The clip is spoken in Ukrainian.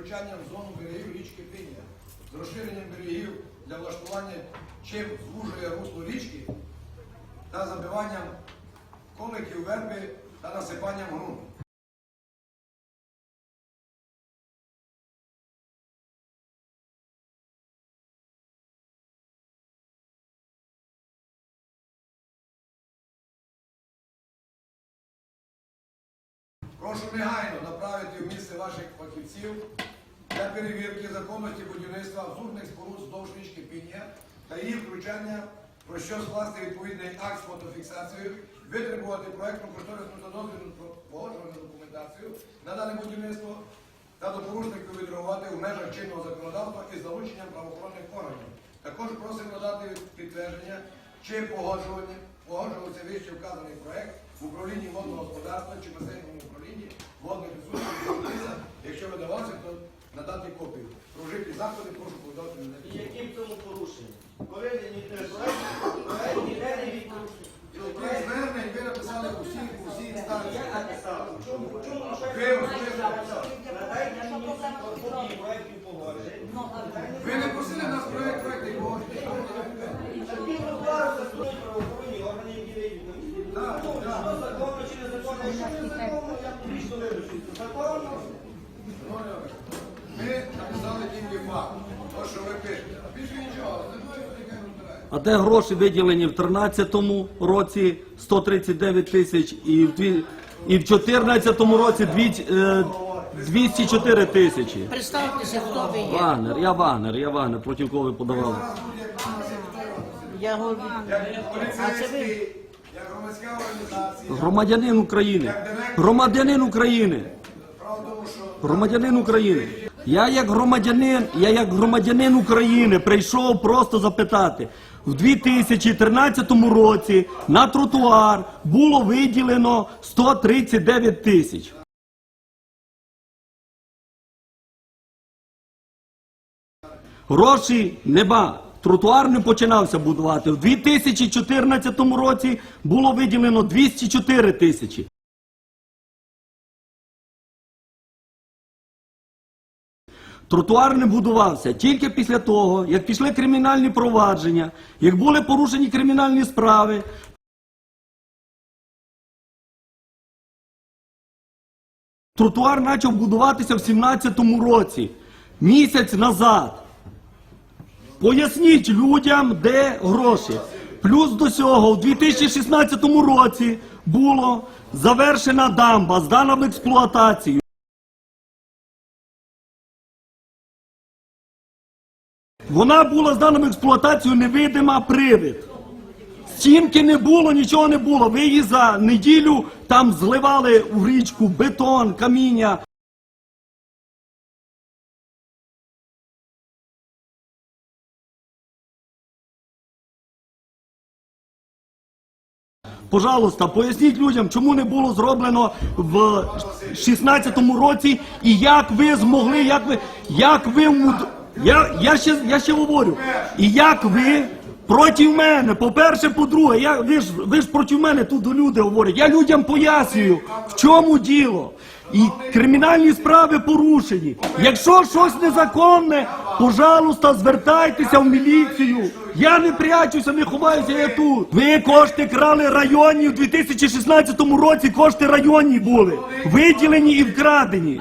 включанням в зону берегів річки Пиня, з розширенням берегів для влаштування, чим звужує русло річки та забиванням коликів верби та насипанням ґрунту. Прошу негайно направити в місце ваших фахівців для перевірки законності будівництва абсурдних споруд вздовж річки Пінія та її включання, про що скласти відповідний акт з фотофіксацією, витребувати проєктну кошторисну та дозвільну погоджувальну документацію на дане будівництво та до порушників відреагувати в межах чинного законодавства із залученням правоохоронних органів. Також просимо надати підтвердження, чи погоджувався вище вказаний проект в управлінні водного господарства чи басейному управлінні водних ресурсів. Якщо видавався, то надати копію. Про вжиті заходи прошу подати на І які в цьому порушення? Проведені проєкт, проєкт ніде не відпущені. Які звернень ви написали усі, усі Я інстанції. написав. В чому, в чому ще Ви особисто написали. Надайте мені копії проєктів погоджень. Ви не А де гроші виділені в 13-му році 139 тисяч і в дві- і в 14-му році дві- е, 204 тисячі. Представтеся, хто ви є. Вагнер, я Вагнер, я Вагнер, проти кого ви подавали. Я А це ви? Громадянин України. Громадянин України. Громадянин України. Я як громадянин, я як громадянин України прийшов просто запитати. В 2013 році на тротуар було виділено 139 тисяч. Гроші нема. Тротуар не починався будувати. В 2014 році було виділено 204 тисячі. Тротуар не будувався тільки після того, як пішли кримінальні провадження, як були порушені кримінальні справи. Тротуар почав будуватися в 17-му році, місяць назад. Поясніть людям, де гроші. Плюс до цього, у 2016 році було завершена дамба, здана в експлуатацію. Вона була здана в експлуатацію невидима привид. Стінки не було, нічого не було. Ви її за неділю там зливали в річку бетон, каміння. Пожалуйста, поясніть людям, чому не було зроблено в 16-му році, і як ви змогли, як ви, як ви я, я, ще, я ще говорю, і як ви проти мене, по-перше, по-друге, я, ви, ж, ви ж проти мене тут люди говорять, я людям пояснюю, в чому діло. І кримінальні справи порушені. Якщо щось незаконне, пожалуйста, звертайтеся в міліцію. Я не прячуся, не ховаюся, я тут. Ви кошти крали районні в 2016 році, кошти районні були. Виділені і вкрадені.